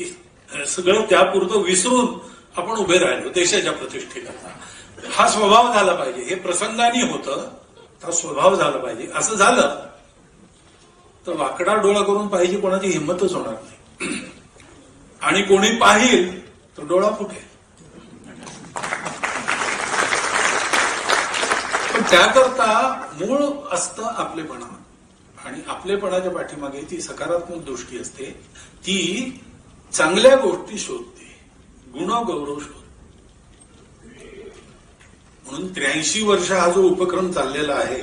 की सगळं त्यापुरतं विसरून आपण उभे राहिलो देशाच्या प्रतिष्ठेकरता. हा स्वभाव झाला पाहिजे. हे प्रसंगाने होतं हा स्वभाव झाला पाहिजे. असं झालं तर वाकडा डोळा करून पाहिजे कोणाची हिंमतच होणार नाही. आणि कोणी पाहिल तर डोळा फुटेल. पण त्याकरता मूळ असतं आपलेपणा. आणि आपलेपणाच्या पाठीमागे ती सकारात्मक दृष्टी असते. ती चांगल्या गोष्टी शोधते. गुणगौरव शोधते. म्हणून त्र्याऐंशी वर्ष हा जो उपक्रम चाललेला आहे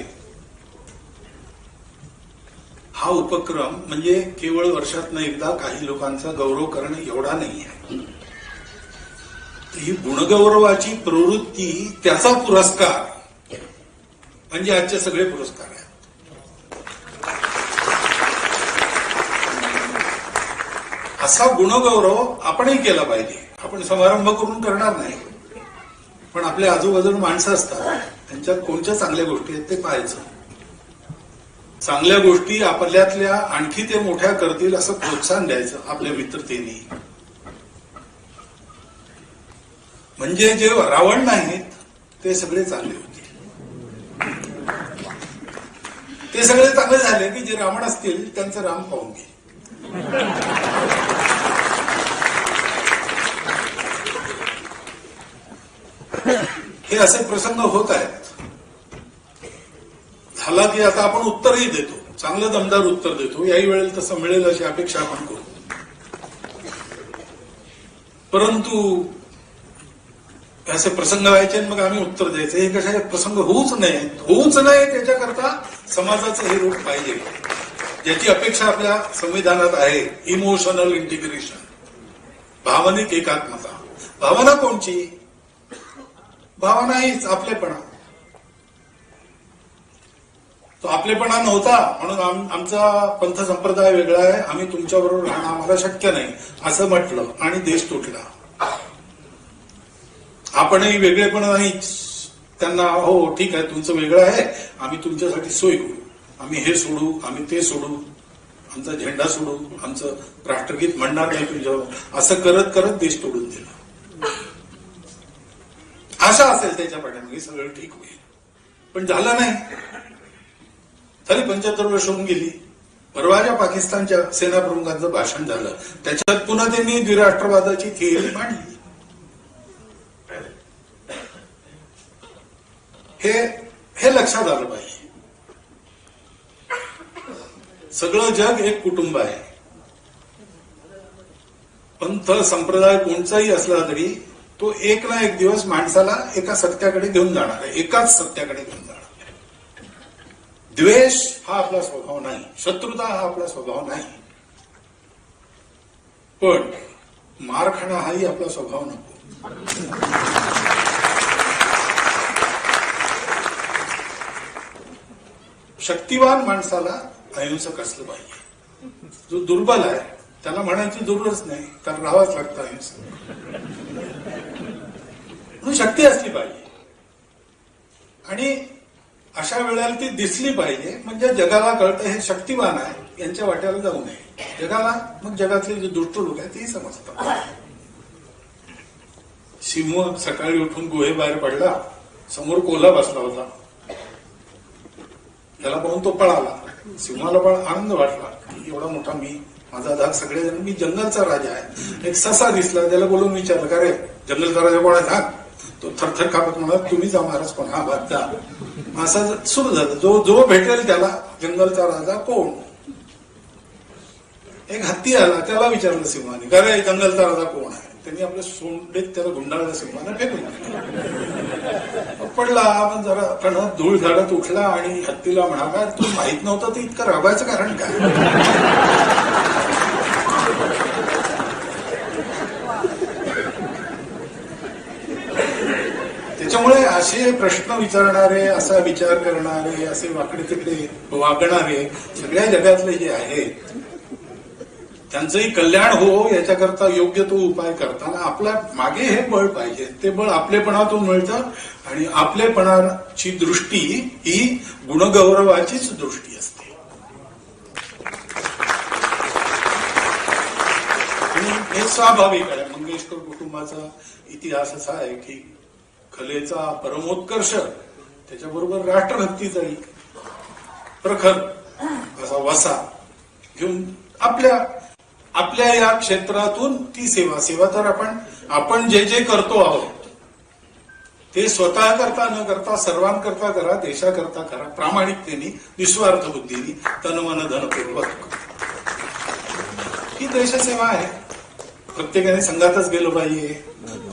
हा उपक्रम म्हणजे केवळ वर्षातनं एकदा काही लोकांचा गौरव करणं एवढा नाही आहे. ही गुणगौरवाची प्रवृत्ती त्याचा पुरस्कार म्हणजे आजचे सगळे पुरस्कार आहेत. असा गुणगौरव आपणही केला पाहिजे. आपण समारंभ करून करणार नाही. पण आपल्या आजूबाजूला माणसं असतात. त्यांच्यात कोणत्या चांगल्या गोष्टी आहेत ते पाहायचं. चांगल्या गोष्टी आपल्यातल्या आणखी ते मोठ्या करतील असं प्रोत्साहन द्यायचं आपल्या मित्रतेने. म्हणजे जे रावण नाहीत ते सगळे चांगले होते. ते सगळे चांगले झाले की जे रावण असतील त्यांचं राम पाहून घे. हे असे प्रसंग होत आहेत. झाला की आता आपण उत्तरही देतो. चांगलं दमदार उत्तर देतो. याही वेळेला तसं मिळेल अशी अपेक्षा आपण करू. परंतु असे प्रसंग व्हायचे आणि मग आम्ही उत्तर द्यायचे. हे कशा प्रसंग होऊच नये. होऊच नाही त्याच्याकरता समाजाचं हे रूप पाहिजे. ज्याची अपेक्षा आपल्या संविधानात आहे. Emotional integration. भावनिक एकात्मता. भावना कोणची? भावना हीच आपलेपणा. तो आपलेपणा नव्हता म्हणून आमचा पंथ संप्रदाय वेगळा आहे. आम्ही तुमच्याबरोबर राहणं आम्हाला शक्य नाही असं म्हटलं आणि देश तुटला. आपणही वेगळेपण नाहीच त्यांना हो ठीक आहे तुमचं वेगळं आहे. आम्ही तुमच्यासाठी सोय करू. आम्ही हे सोडू आम्ही ते सोडू. आमचा झेंडा सोडू आमचं राष्ट्रगीत म्हणणार नाही तुझ्यावर असं करत करत देश तोडून दिला. आशा असेल त्याच्या पाठीमागे सगळं ठीक होईल. पण झालं नाही. तरी पंच्याहत्तर वर्ष होऊन गेली. परवाच्या पाकिस्तानच्या सेना प्रमुखांचं भाषण झालं. त्याच्यात पुन्हा त्यांनी द्विराष्ट्रवादाची थिअरी मांडली. हे हे लक्षात आलं पाहिजे. सगळं जग एक कुटुंब आहे. पंथ संप्रदाय कोणताही असला तरी तो एक ना एक दिवस माणसाला एका सत्याकडे घेऊन जाणार आहे. एकाच सत्याकडे घेऊन जाणार आहे. द्वेष हा आपला स्वभाव नाही. शत्रुता हा आपला स्वभाव नाही. पण मार खाणं हाही आपला स्वभाव नको. शक्तिवान माणसाला अहिंसक असलं पाहिजे. जो दुर्बल आहे त्याला म्हणायची जरूरच नाही कारण राहावंच लागतं अहिंसक. म्हणून शक्ती असली पाहिजे. आणि अशा वेळेला ती दिसली पाहिजे. म्हणजे जगाला कळतं हे शक्तिवान आहे. यांच्या वाट्याला जाऊ नये. जगाला मग जगातले जे दुष्ट लोक आहेत तेही समजतात. सिंह सकाळी उठून गुहे बाहेर पडला. समोर कोल्हा बसला होता. त्याला पाहून तो पळाला. सिंहाला पण आनंद वाटला. एवढा मोठा मी माझा धाक सगळे जण मी जंगलचा राजा आहे. एक ससा दिसला. त्याला बोलून विचारलं का रे जंगलचा राजा कोण आहे? धाक तो थरथर कापत म्हणत तुम्ही जा महाराज कोण हा बाददा असं सुरू झालं. जो जो भेटेल त्याला जंगलचा राजा कोण? एक हत्ती आला त्याला विचारलं सिंहाने का जंगलचा राजा कोण आहे? त्यांनी आपल्या सोंडेत त्याला गुंडाळलं सिंहाने फेकून पडला आपण जरा कणत धूळ झाडत उठला आणि हत्तीला म्हणाला तू माहीत नव्हतं ते इतकं राबायचं कारण काय त्याच्यामुळे असे प्रश्न विचारणारे असा विचार करणारे असे वाकडे तिकडे वागणारे सगळ्या जगातले जे आहेत त्यांचंही कल्याण हो याच्याकरता योग्य तो उपाय करताना आपल्या मागे हे बळ पाहिजे. ते बळ आपलेपणातून मिळतं आणि आपलेपणाची दृष्टी ही गुणगौरवाचीच दृष्टी असते. आणि हे स्वाभाविक आहे. मंगेशकर कुटुंबाचा इतिहास असा आहे की कलेचा परमोत्कर्ष त्याच्याबरोबर राष्ट्रभक्तीचाही प्रखर असा वसा घेऊन आपल्या आपल्या या क्षेत्रातून ती सेवा सेवा तर आपण आपण जे जे करतो आहोत ते स्वतः करता न करता सर्वांकरता करा देशाकरता करा प्रामाणिकतेने निस्वार्थ बुद्धीने तनमन धनपूर्वक. ही देशसेवा आहे. प्रत्येकाने संघातच गेलं पाहिजे.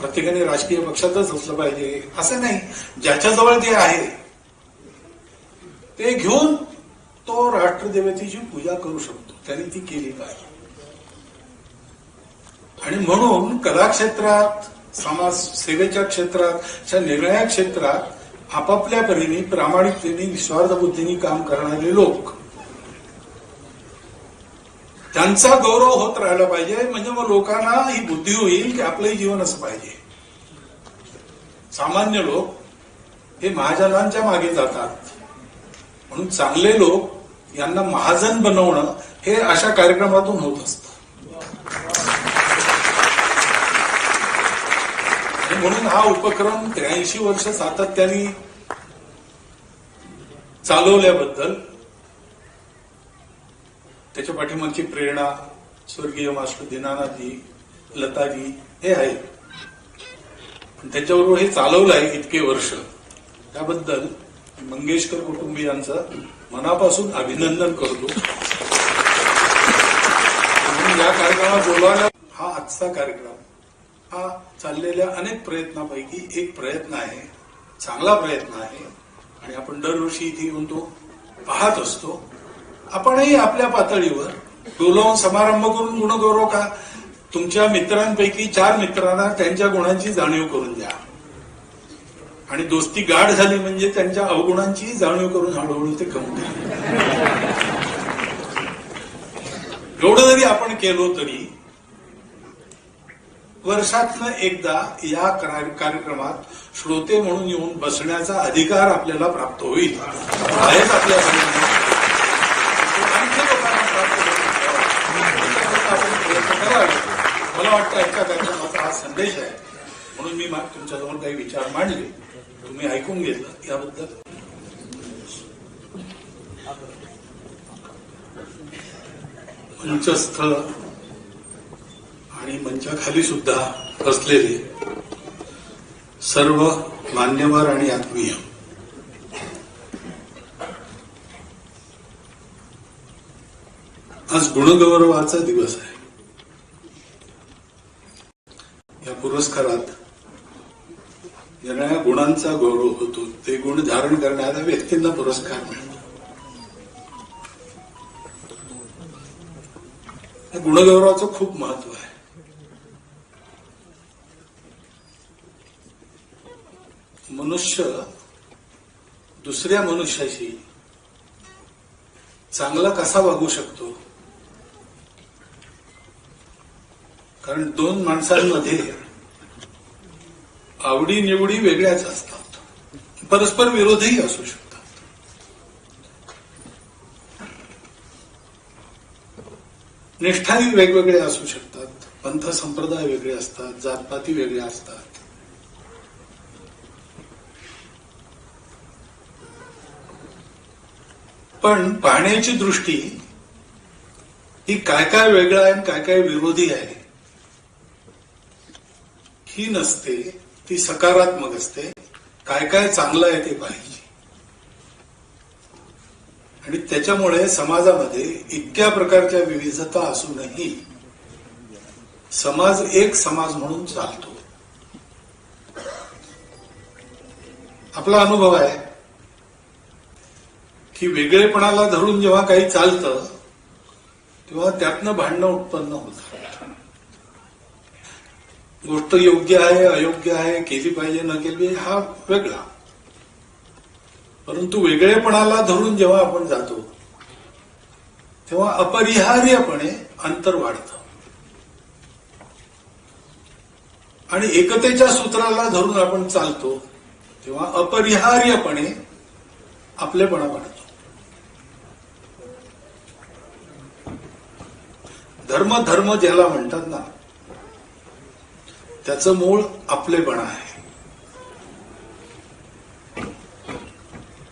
प्रत्येकाने राजकीय पक्षातच असलं पाहिजे. असं नाही. ज्याच्याजवळ जे आहे ते घेऊन तो राष्ट्रदेवतेची पूजा करू शकतो. त्याने ती केली पाहिजे. आणि म्हणून कलाक्षेत्रात समाज सेवेच्या क्षेत्रात अशा निर्णया क्षेत्रात आपापल्या परीने प्रामाणिकतेने निस्वार्थ बुद्धीने काम करणारे लोक त्यांचा गौरव होत राहिला पाहिजे. म्हणजे मग लोकांना ही बुद्धी होईल की आपलंही जीवन असं पाहिजे. सामान्य लोक हे महाजनांच्या मागे जातात. म्हणून चांगले लोक यांना महाजन बनवणं हे अशा कार्यक्रमातून होत असतं. म्हणून हा उपक्रम त्र्याऐंशी वर्ष सातत्याने चालवल्याबद्दल त्याच्या पाठीमागची प्रेरणा स्वर्गीय मास्टर दीनानाथजी लताजी हे आहे त्याच्याबरोबर हे चालवलं आहे इतके वर्ष. त्याबद्दल मंगेशकर कुटुंबियांचं मनापासून अभिनंदन करतो. या कार्यक्रमात बोलवायला हा आजचा कार्यक्रम हा चाललेल्या अनेक प्रयत्नापैकी एक प्रयत्न आहे. चांगला प्रयत्न आहे. आणि आपण दरवर्षी इथे येऊन तो पाहत असतो. आपणही आपल्या पातळीवर बोलावून समारंभ करून गुणगौरव का? तुमच्या मित्रांपैकी चार मित्रांना त्यांच्या गुणांची जाणीव करून द्या. आणि दोस्ती गाढ झाली म्हणजे त्यांच्या अवगुणांची जाणीव करून हळूहळू ते कमी एवढं जरी आपण केलो तरी वर्षातनं एकदा या कार्यक्रमात श्रोते म्हणून येऊन बसण्याचा अधिकार आपल्याला प्राप्त होईल. आहेच आपल्या आणखी लोकांना प्राप्त होईल. त्याकरता आपण प्रयत्न करावे. वाटतं ऐका त्याचा माझा हा संदेश आहे. म्हणून मी तुमच्यासमोर काही विचार मांडले. तुम्ही ऐकून घेतलं. याबद्दल मंचस्थ आणि मंचाखाली सुद्धा असलेले सर्व मान्यवर आणि आत्मीय. आज गुणगौरवाचा दिवस आहे. या पुरस्कारात येणाऱ्या गुणांचा गौरव होतो. ते गुण धारण करणाऱ्या व्यक्तींना पुरस्कार मिळतो. गुणगौरवाचं खूप महत्त्व आहे. मनुष्य दुसऱ्या मनुष्याशी चांगला कसा वागू शकतो? कारण दोन माणसांमध्ये आवडी निवडी वेगळ्याच असतात. परस्पर विरोधही असू शकतात. निष्ठाही वेगवेगळे असू शकतात. पंथ संप्रदाय वेगळे असतात. जातपाती वेगळे असतात. पण पाहण्याची दृष्टी ही काय काय वेगळं आहे आणि काय काय विरोधी आहे ही नसते ती सकारात्मक असते. काय काय चांगलं आहे ते पाहिजे. आणि त्याच्यामुळे समाजामध्ये इतक्या प्रकारच्या विविधता असूनही समाज एक समाज म्हणून चालतो. आपला अनुभव आहे की वेगळेपणाला धरून जेव्हा काही चालतं तेव्हा त्यातनं भांडणं उत्पन्न होतं. गोष्ट योग्य आहे अयोग्य आहे केली पाहिजे न केली हा वेगळा. परंतु वेगळेपणाला धरून जेव्हा आपण जातो तेव्हा अपरिहार्यपणे अंतर वाढतं. आणि एकतेच्या सूत्राला धरून आपण चालतो तेव्हा अपरिहार्यपणे आपलेपणा वाढतो. धर्म धर्म ज्याला म्हणतात ना त्याचं मूळ आपलेपणा आहे.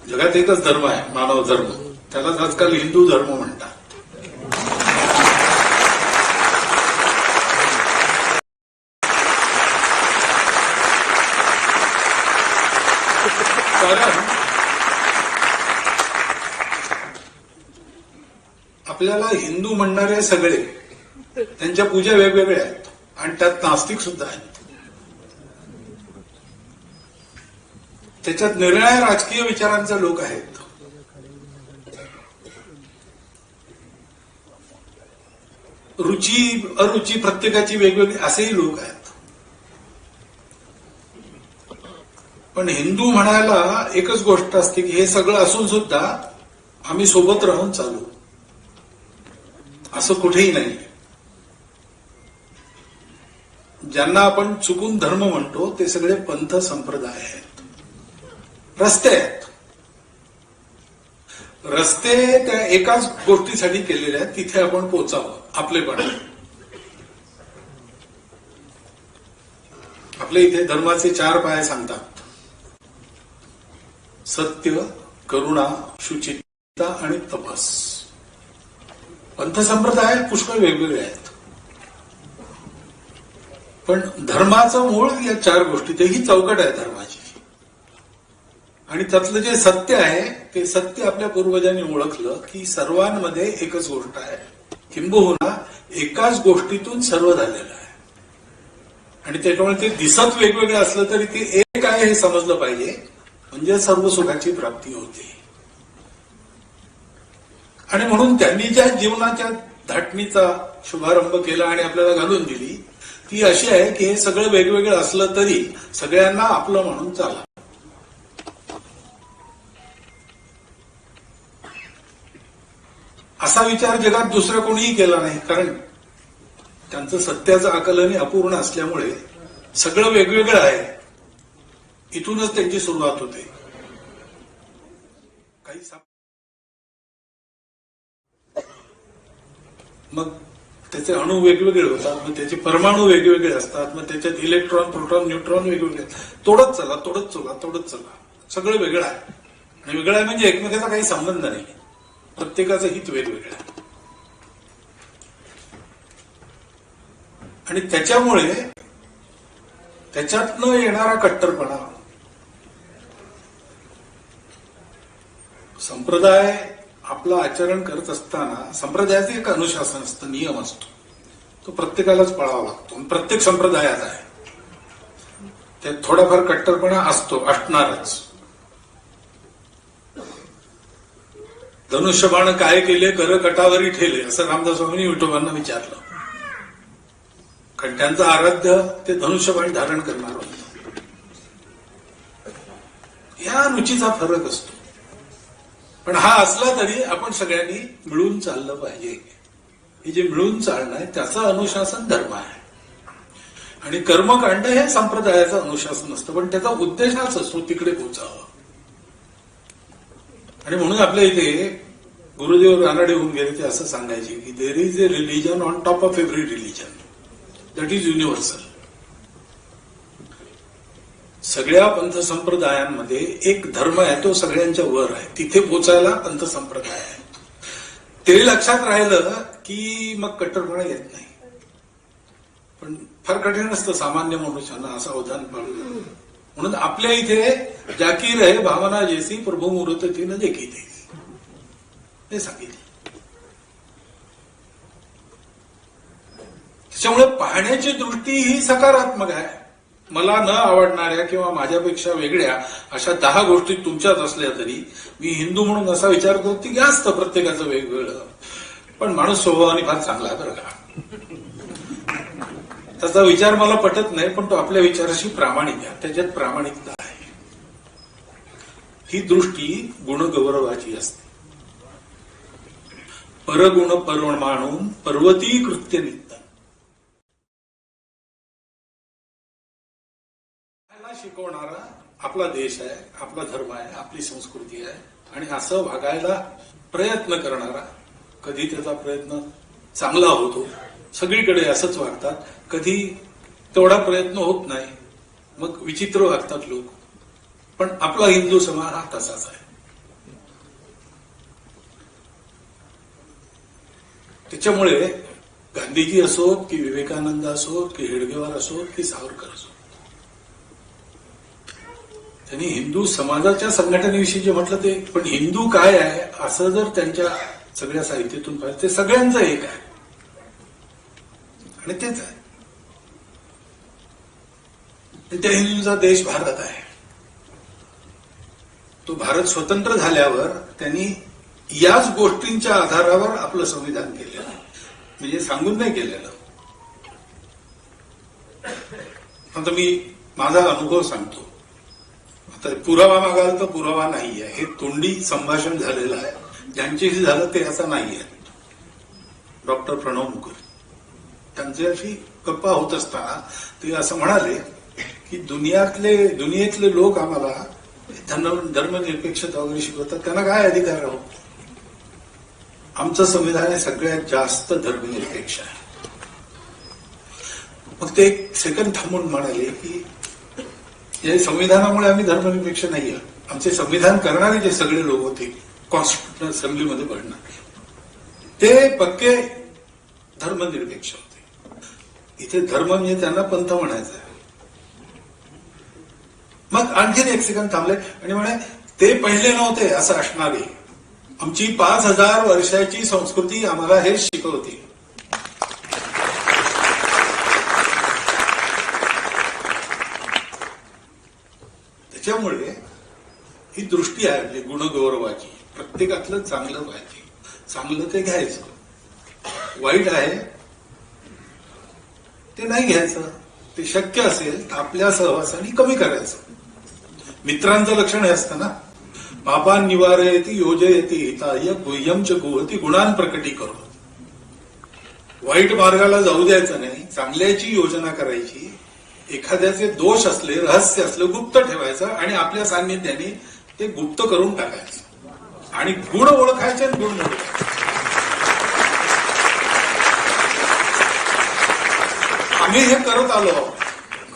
जगात एकच धर्म आहे मानव धर्म. त्यालाच आजकाल हिंदू धर्म म्हणतात. कारण आपल्याला हिंदू म्हणणारे सगळे त्यांच्या पूजा वेगवेगळ्या आहेत. आणि त्यात नास्तिक सुद्धा आहेत. त्याच्यात निर्णय राजकीय विचारांचे लोक आहेत. रुची अरुची प्रत्येकाची वेगवेगळी असेही लोक आहेत. पण हिंदू म्हणायला एकच गोष्ट असते की हे सगळं असून सुद्धा आम्ही सोबत राहून चालू. असं कुठेही नाही ज्यांना आपण चुकून धर्म म्हणतो ते सगळे पंथ संप्रदाय आहेत. रस्ते आहेत. रस्ते त्या एकाच गोष्टीसाठी केलेले आहेत तिथे आपण पोचावं आपलेपण आपले इथे धर्माचे चार पाय सांगतात. सत्य करुणा शुचिता आणि तपस. पंथ संप्रदाय पुष्कळ वेगवेगळे आहेत. पण धर्माचं मूळ या चार गोष्टी ही चौकट आहे धर्माची. आणि त्यातलं जे सत्य आहे ते सत्य आपल्या पूर्वजांनी ओळखलं की सर्वांमध्ये एकच गोष्ट आहे. किंबहुना एकाच गोष्टीतून सर्व झालेलं आहे. आणि त्याच्यामुळे ते दिसत वेगवेगळं असलं तरी ते एक आहे हे समजलं पाहिजे. म्हणजे सर्व सुखाची प्राप्ती होते. आणि म्हणून त्यांनी ज्या जीवनाच्या धाटणीचा शुभारंभ केला आणि आपल्याला घालून दिली ती अशी आहे की हे सगळं वेगवेगळं असलं तरी सगळ्यांना आपलं म्हणून चाला. असा विचार जगात दुसरा कोणीही केला नाही कारण त्यांचं सत्याचं आकलन अपूर्ण असल्यामुळे सगळं वेगवेगळं आहे. इथूनच त्यांची सुरुवात होते. काही मग त्याचे अणू वेगवेगळे होतात मग त्याचे परमाणू वेगवेगळे असतात मग त्याच्यात इलेक्ट्रॉन प्रोटॉन न्यूट्रॉन वेगवेगळे तोडत चला तोडत चला तोडत चला. सगळं वेगळं आहे. आणि वेगळं आहे म्हणजे एकमेकाचा काही संबंध नाही. प्रत्येकाचं हित वेगवेगळं आहे. आणि त्याच्यामुळे त्याच्यातनं येणारा कट्टरपणा संप्रदाय आपलं आचरण करत असताना संप्रदायाचं एक अनुशासन असतं नियम असतो. तो प्रत्येकालाच पाळावा लागतो. प्रत्येक संप्रदायात आहे. त्यात थोडाफार कट्टरपणा असतो असणारच. धनुष्यबाण काय केले कर कटावरी ठेले असं रामदास स्वामींनी विठोबांना विचारलं. कारण त्यांचं आराध्य ते धनुष्यबाण धारण करणार होत. या रुचीचा फरक असतो. पण हा असला तरी आपण सगळ्यांनी मिळून चाललं पाहिजे. हे जे मिळून चालणं आहे त्याचं अनुशासन धर्म आहे. आणि कर्मकांड हे संप्रदायाचं अनुशासन असतं पण त्याचा उद्देश हाच असतो तिकडे पोचावं. आणि म्हणून आपल्या इथे गुरुदेव रानडे होऊन गेले ते असं सांगायचे की there is a religion on top of every religion that is universal सगळ्या पंथ संप्रदायांमध्ये एक धर्म आहे तो सगळ्यांच्या वर आहे. तिथे पोचायला पंथ संप्रदाय आहे. तरी लक्षात राहिलं की मग कट्टरपणा येत नाही. पण फार कठीण असतं सामान्य मनुष्याला असं अवधान पाळलं म्हणून आपल्या इथे जाकीर आहे भावना जैसी प्रभू मुहूर्त तिनं देखी ते. हे सांगितलं. त्याच्यामुळे पाहण्याची दृष्टी ही सकारात्मक आहे. मला न आवडणाऱ्या किंवा माझ्यापेक्षा वेगळ्या अशा दहा गोष्टी तुमच्यात असल्या तरी मी हिंदू म्हणून असा विचार करतो की असतं प्रत्येकाचं वेगवेगळं. पण माणूस स्वभावाने फार चांगला आहे बरं का. त्याचा विचार मला पटत नाही पण तो आपल्या विचाराशी प्रामाणिक आहे. त्याच्यात प्रामाणिकता आहे. ही दृष्टी गुणगौरवाची असते. परगुण परमाणून पर्वती कृत्य निघतात. शिकवणारा आपला देश आहे आपला धर्म आहे आपली संस्कृती आहे. आणि असं वागायला प्रयत्न करणारा कधी त्याचा प्रयत्न चांगला होतो सगळीकडे असंच वागतात. कधी तेवढा प्रयत्न होत नाही मग विचित्र वागतात लोक. पण आपला हिंदू समाज हा तसाच आहे. त्याच्यामुळे गांधीजी असोत की विवेकानंद असोत की हेडगेवार असोत की सावरकर असोत. त्यांनी हिंदू समाजाच्या संघटनेविषयी जे म्हटलं ते पण हिंदू काय आहे असं जर त्यांच्या सगळ्या साहित्यातून पाहिजे ते सगळ्यांचं एक आहे. आणि तेच आहे. त्या हिंदूंचा देश भारत आहे. तो भारत स्वतंत्र झाल्यावर त्यांनी याच गोष्टींच्या आधारावर आपलं संविधान केलेलं म्हणजे सांगून नाही केलेलं. आता मी माझा अनुभव सांगतो. तर पुरावा मागाल तर पुरावा नाही आहे हे तोंडी संभाषण झालेलं आहे. ज्यांच्याशी झालं ते असं नाही आहे डॉक्टर प्रणव मुखर्जी. त्यांच्याशी गप्पा होत असताना ते असं म्हणाले की दुनियातले दुनियेतले लोक आम्हाला धर्म धर्मनिरपेक्षता वगैरे शिकवतात. त्यांना काय अधिकार राहू हो? आमचं संविधान हे सगळ्यात जास्त धर्मनिरपेक्ष आहे. मग ते एक सेकंड थांबून म्हणाले की जे संविधानामुळे आम्ही धर्मनिरपेक्ष नाही आहोत आमचे संविधान करणारे जे सगळे लोक होते कॉन्स्टिट्युशन असेंब्लीमध्ये भरणार ते पक्के धर्मनिरपेक्ष होते. इथे धर्म म्हणजे त्यांना पंथ म्हणायचं आहे. मग आणखीन एक सेकंद थांबले. आणि म्हणे ते पहिले नव्हते असं असणारे. आमची पाच हजार वर्षाची संस्कृती आम्हाला हे शिकवते त्याच्यामुळे ही दृष्टी आहे म्हणजे गुणगौरवाची. प्रत्येकातलं चांगलं पाहिजे. चांगलं ते घ्यायचं. वाईट आहे ते नाही घ्यायचं. ते शक्य असेल तर आपल्या सहवासाने कमी करायचं. मित्रांचं लक्षण हे असतं ना. पापान येते योजयती हिताय गुह्यम च गुहती गुणान प्रकटी करू वाईट मार्गाला जाऊ द्यायचं नाही. चांगल्याची योजना करायची. एखाद्याचे दोष असले रहस्य असले गुप्त ठेवायचं आणि आपल्या सान्निध्याने ते गुप्त करून टाकायचं. आणि गुण ओळखायचे आणि गुण ओळखायचे आम्ही हे करत आलो.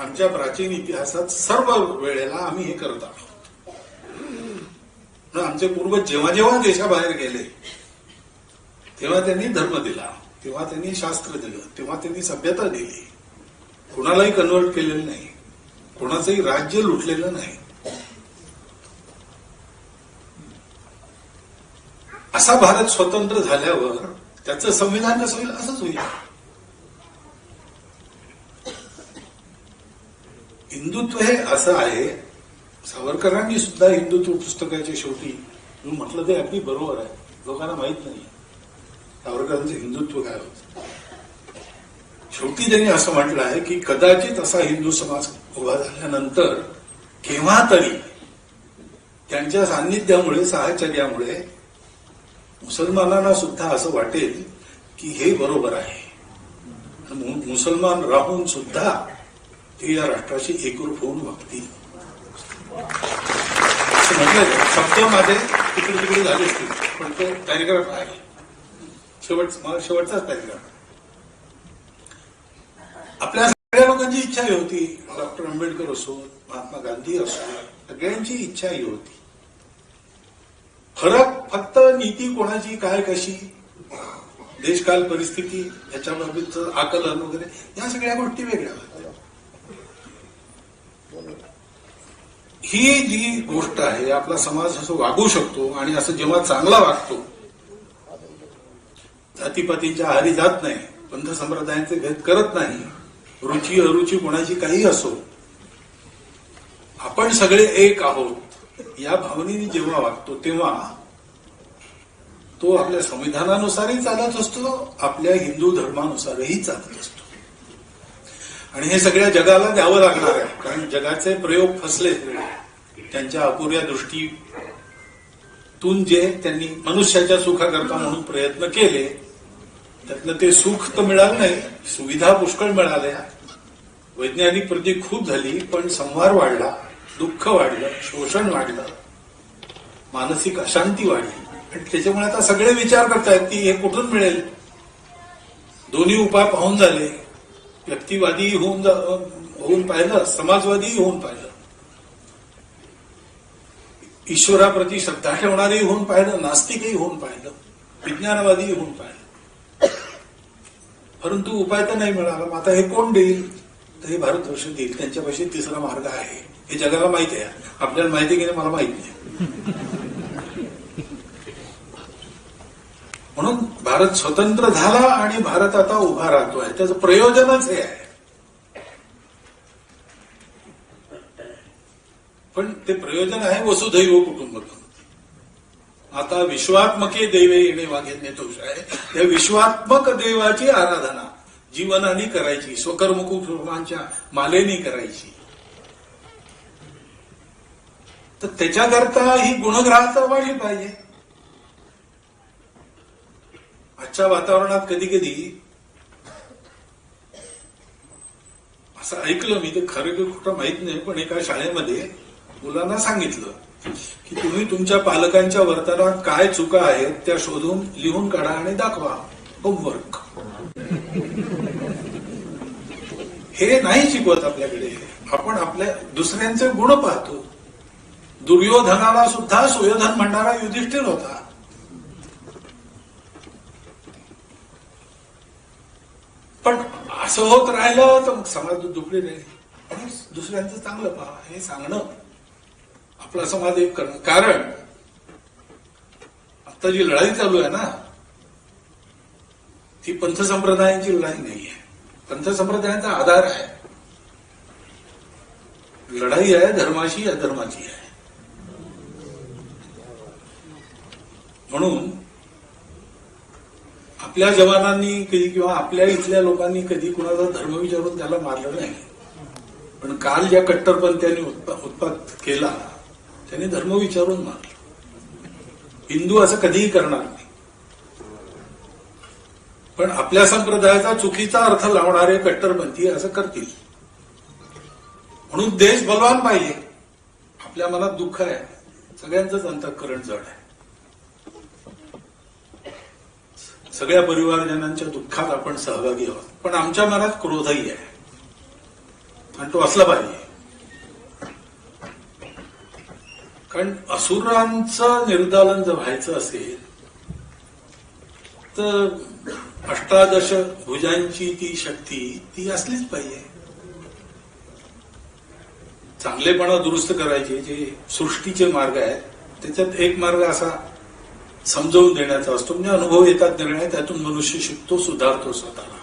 आमच्या प्राचीन इतिहासात सर्व वेळेला आम्ही हे करत आलो. आमचे पूर्वज जेव्हा जेव्हा देशाबाहेर गेले तेव्हा त्यांनी धर्म दिला तेव्हा त्यांनी शास्त्र दिलं तेव्हा त्यांनी सभ्यता दिली. कुणालाही कन्वर्ट केलेलं नाही. कोणाचंही राज्य लुटलेलं नाही. असा भारत स्वतंत्र झाल्यावर त्याचं संविधान कसं होईल? असंच होईल. हिंदुत्व हे असं आहे सावरकरांनी सुद्धा हिंदुत्व पुस्तकाच्या शेवटी तुम्ही म्हटलं ते अगदी बरोबर आहे. लोकांना माहीत नाही. सावरकरांचं हिंदुत्व काय होतं? शेवटी त्यांनी असं म्हटलं आहे की कदाचित असा हिंदू समाज उभा झाल्यानंतर केव्हा तरी त्यांच्या सान्निध्यामुळे साहचर्यामुळे मुसलमानांना सुद्धा असं वाटेल की हे बरोबर आहे. मुसलमान राहून सुद्धा ते या राष्ट्राशी एकरूप होऊन वागतील. असं म्हटलं शब्द माझे तिकडे तिकडे झाले असतील पण तो पॅरेग्राफ आहे. शेवट मला शेवटचाच पॅरेग्राफ. आपल्या सगळ्या लोकांची इच्छा ही होती. डॉक्टर आंबेडकर असो महात्मा गांधी असो सगळ्यांची इच्छा ही होती. फरक नीती कोणाची काय कशी? देशकाल परिस्थिती याच्याबाबतचं आकलन वगैरे या सगळ्या गोष्टी वेगळ्या ही जी गोष्ट आहे आपला समाज असं वागू शकतो आणि असं जेव्हा चांगला वागतो जातीपातीच्या आहारी जात नाही पंथ संप्रदायांचे भेद करत नाही रुची अरुची कोणाची काही असो आपण सगळे एक आहोत या भावनेने जेव्हा वागतो तेव्हा तो आपल्या संविधानानुसारही चालत असतो आपल्या हिंदू धर्मानुसारही चालत असतो. आणि हे सगळ्या जगाला द्यावं लागणार आहे कारण जगाचे प्रयोग फसले त्यांच्या अपुऱ्या दृष्टीतून जे त्यांनी मनुष्याच्या सुखाकरता म्हणून प्रयत्न केले त्यातनं ते सुख तर मिळालं नाही सुविधा पुष्कळ मिळाल्या. वैज्ञानिक प्रती खूप झाली पण संहार वाढला दुःख वाढलं शोषण वाढलं मानसिक अशांती वाढली. त्याच्यामुळे आता सगळे विचार करतायत की हे कुठून मिळेल? दोन्ही उपाय पाहून झाले. व्यक्तिवादी होऊन होऊन पाहिलं समाजवादी होऊन पाहिलं. ईश्वराप्रती श्रद्धा ठेवणारी होऊन पाहिलं नास्तिकही होऊन पाहिलं विज्ञानवादी होऊन पाहिलं. परंतु उपाय तर नाही मिळाला. मग आता हे कोण देईल? तर हे भारतवर्ष देईल. त्यांच्यापाशी तिसरा मार्ग आहे. हे जगाला माहिती आहे. आपल्याला माहिती आहे की मला माहीत नाही. म्हणून भारत स्वतंत्र झाला आणि भारत आता उभा राहतोय. त्याचं प्रयोजनच हे आहे. पण ते प्रयोजन आहे वसुधैव कुटुंबकम. आता विश्वात्मके देवे येणे मागे नेतोष आहे. त्या विश्वात्मक देवाची आराधना जीवनाने करायची स्वकर्मकुटुंबांच्या मालेनी करायची. तर त्याच्याकरता ही गुणग्राहता वाढली पाहिजे. आजच्या वातावरणात कधी कधी असं ऐकलं मी ते खरं की खोटं माहीत नाही पण एका शाळेमध्ये मुलांना सांगितलं की तुम्ही तुमच्या पालकांच्या वर्तनात काय चुका आहेत त्या शोधून लिहून काढा आणि दाखवा. होमवर्क हे नाही शिकवत आपल्याकडे. आपण आपल्या दुसऱ्यांचे गुण पाहतो. दुर्योधनाला सुद्धा सुयोधन म्हणणारा युधिष्ठिर होता. पण असं होत राहिलं तर मग समाज दुखडी राहील आणि दुसऱ्यांचं चांगलं पहा हे सांगणं आपला समाज एक करणं. कारण आता जी लढाई चालू आहे ना ती पंथ संप्रदायांची लढाई नाहीये पंथ संप्रदायांचा आधार आहे. लढाई आहे धर्माशी अधर्माची आहे. म्हणून आपल्या जवानांनी कधी किंवा आपल्या इथल्या लोकांनी कधी कुणाचा धर्म विचारून त्याला मारलं नाही. पण काल ज्या कट्टरपंथ्यांनी उत्पात केला त्याने धर्म विचारून मारलं. हिंदू असं कधीही करणार नाही. पण आपल्या संप्रदायाचा चुकीचा अर्थ लावणारे कट्टरपंथी असं करतील. म्हणून देश बलवान पाहिजे. आपल्या मनात दुःख आहे. सगळ्यांचंच अंतःकरण जड आहे. सगळ्या परिवारजनांच्या दुःखात आपण सहभागी आहोत. पण आमच्या मनात क्रोधही आहे. आणि तो असला पाहिजे. कारण असुरांचं निर्दालन जर व्हायचं असेल तर अष्टादश भुजांची ती शक्ती ती असलीच पाहिजे. चांगलेपणा दुरुस्त करायचे जे सृष्टीचे मार्ग आहेत त्याच्यात एक मार्ग असा समजवून देण्याचा असतो. म्हणजे अनुभव येतात निर्णय त्यातून मनुष्य शिकतो सुधारतो स्वतःला.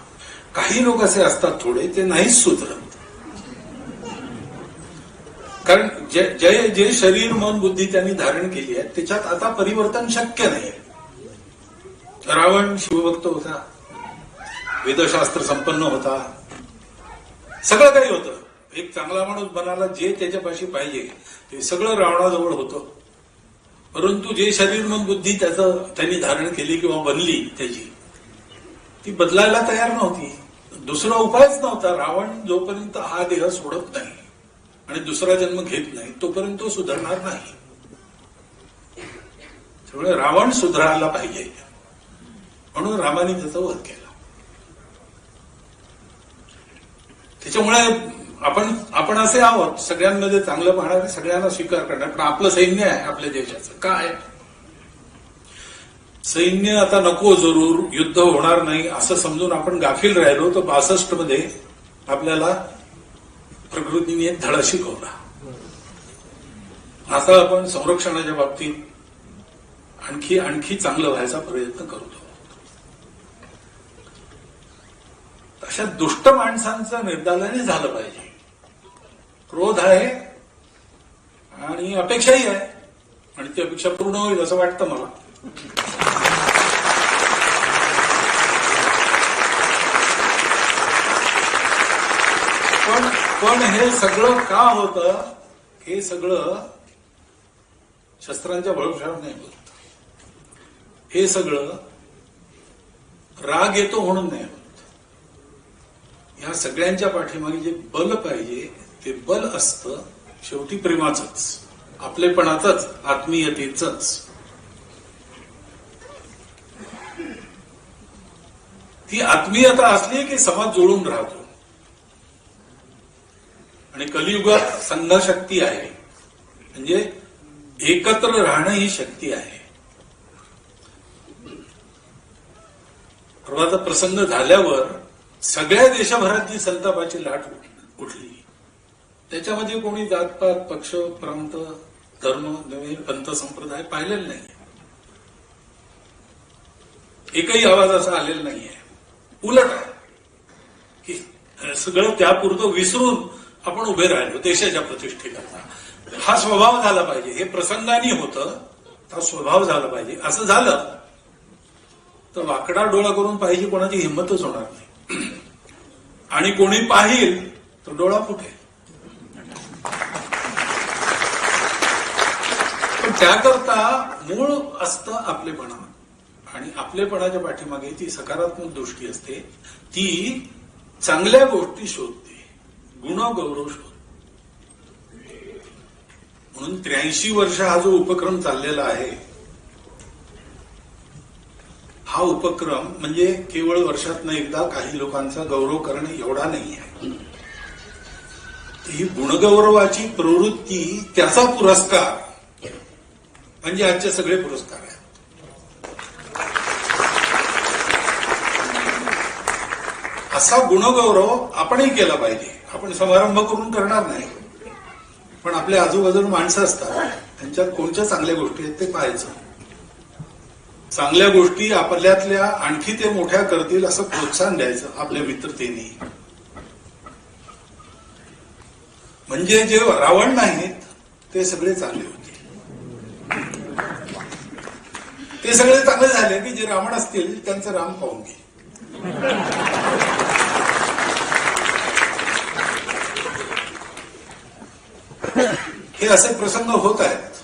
काही लोक असे असतात थोडे ते नाहीच सुधरत. कारण जे जे जे शरीर मन बुद्धी त्यांनी धारण केली आहे त्याच्यात आता परिवर्तन शक्य नाही. रावण शिवभक्त होता. वेदशास्त्र संपन्न होता. सगळं काही होतं. एक चांगला माणूस बनायला जे त्याच्यापाशी पाहिजे ते सगळं रावणाजवळ होतं. परंतु जे शरीर मन बुद्धी त्याचं त्यांनी धारण केली किंवा बनली त्याची ती बदलायला तयार नव्हती. दुसरा उपायच नव्हता. रावण जोपर्यंत हा देह सोडत नाही आणि दुसरा जन्म घेत नाही तोपर्यंत तो सुधारणार नाही. त्यामुळे रावण सुधारायला पाहिजे. म्हणून रामाने त्याचा वध केला. त्याच्यामुळे आपण आपण असे आहोत सगळ्यांमध्ये चांगलं पाहणार सगळ्यांना स्वीकार करणार. पण आपलं सैन्य आहे आपल्या देशाचं. काय? सैन्य आता नको जरूर युद्ध होणार नाही असं समजून आपण गाफील राहिलो तर बासष्टमध्ये आपल्याला प्रकृतीने एक धडा शिकवला. आता आपण संरक्षणाच्या बाबतीत आणखी आणखी चांगलं व्हायचा प्रयत्न करतो. अशा दुष्ट माणसांचं निर्दालने झालं पाहिजे. क्रोध आहे आणि अपेक्षाही आहे. आणि ती अपेक्षा पूर्ण होईल असं वाटतं मला. पण पण हे सगळं का होतं? हे सगळं शस्त्रांच्या भरोशावर नाही होत. हे सगळं राग येतो म्हणून नाही होत. ह्या सगळ्यांच्या पाठीमागे जे बल पाहिजे ते बल असतं शेवटी प्रेमाचंच. आपलेपणाचंच आत्मीयतेचंच. ती आत्मीयता असली की समाज जुळून राहतो. आणि कलियुगात संघशक्ती आहे. म्हणजे एकत्र राहणं ही शक्ती आहे. परवाचा प्रसंग झाल्यावर सगळ्या देशभरात जी संतापाची लाट उठली. त्याच्यामध्ये कोणी जातपात पक्ष प्रांत धर्म नवीन पंथ संप्रदाय पाहिलेला नाही. एकही आवाज असा आलेला नाहीये. उलट आहे. की सगळं त्यापुरतं विसरून आपण उभे राहिलो देशाच्या प्रतिष्ठेकरता. हा स्वभाव झाला पाहिजे. हे प्रसंगाने होतं हा स्वभाव झाला पाहिजे. असं झालं तर वाकडा डोळा करून पाहिजे कोणाची हिंमतच होणार नाही. आणि कोणी पाहिल तर डोळा फुटेल पण त्याकरता मूळ असतं आपलेपणा. आणि आपलेपणाच्या पाठीमागे ती सकारात्मक दृष्टी असते. ती चांगल्या गोष्टी शोधते. गुणगौरव शोधते. म्हणून त्र्याऐंशी वर्ष हा जो उपक्रम चाललेला आहे हा उपक्रम म्हणजे केवळ वर्षातनं एकदा काही लोकांचा गौरव करणं एवढा नाही आहे ही गुणगौरवाची प्रवृत्ती त्याचा पुरस्कार म्हणजे आजचे सगळे पुरस्कार आहेत. असा गुणगौरव आपणही केला पाहिजे. आपण समारंभ करून करणार नाही. पण आपल्या आजूबाजूला माणसं असतात त्यांच्यात कोणत्या चांगल्या गोष्टी आहेत ते पाहायचं. चांगल्या गोष्टी आपल्यातल्या आणखी ते मोठ्या करतील असं प्रोत्साहन द्यायचं आपल्या मित्रतेने. म्हणजे जे रावण नाहीत ते सगळे चांगले होते. ते सगळे चांगले झाले की जे रावण असतील त्यांचं राम पाहून घे. हे असे प्रसंग होत आहेत.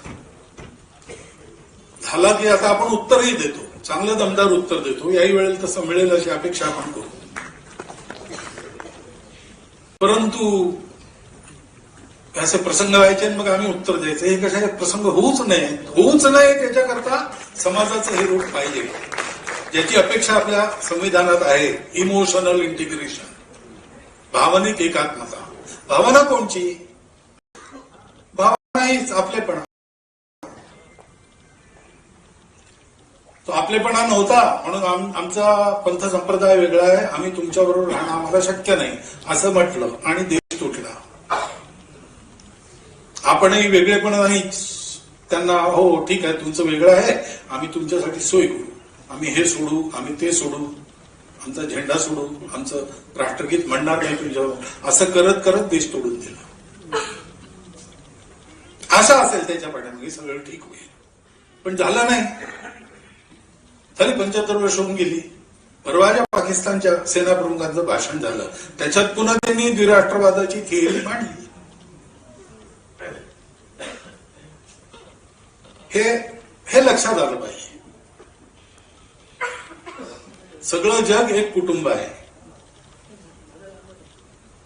झाला की आता आपण उत्तरही देतो. चांगलं दमदार उत्तर देतो. याही वेळेला तसं मिळेल अशी अपेक्षा आपण करू. परंतु असे प्रसंग व्हायचे आणि मग आम्ही उत्तर द्यायचं. हे कशा प्रसंग होऊच नाही होऊच नाही त्याच्याकरता समाजाचं हे रूप पाहिजे. ज्याची अपेक्षा आपल्या संविधानात आहे इमोशनल इंटिग्रेशन भावनिक एकात्मता. भावना कोणची? भावना हीच आपलेपणा. तो आपलेपणा नव्हता म्हणून आम- आमचा पंथ संप्रदाय वेगळा आहे. आम्ही तुमच्याबरोबर राहणं आम्हाला शक्य नाही असं म्हटलं आणि देश तुटला. आपणही वेगळेपणा नाहीच. त्यांना हो ठीक आहे तुमचं वेगळं आहे आम्ही तुमच्यासाठी सोय करू. आम्ही हे सोडू आम्ही ते सोडू आमचा झेंडा सोडू आमचं राष्ट्रगीत म्हणणार नाही तुमच्यावर. असं करत करत देश तोडून दिला. आशा असेल त्याच्या पाठ्यामध्ये सगळं ठीक होईल. पण झालं नाही. तरी पंच्याहत्तर वर्ष होऊन गेली. परवाच्या पाकिस्तानच्या सेना प्रमुखांचं भाषण झालं. त्याच्यात पुन्हा त्यांनी द्विराष्ट्रवादाची थिअरी मांडली. हे हे लक्षात आलं पाहिजे. सगळं जग एक कुटुंब आहे.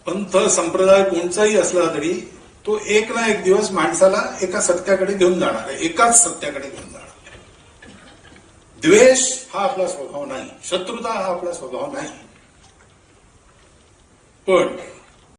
पंथ संप्रदाय कोणताही असला तरी तो एक ना एक दिवस माणसाला एका सत्याकडे घेऊन जाणार आहे. एकाच सत्याकडे घेऊन जाणार आहे. द्वेष हा आपला स्वभाव नाही. शत्रुता हा आपला स्वभाव नाही. पण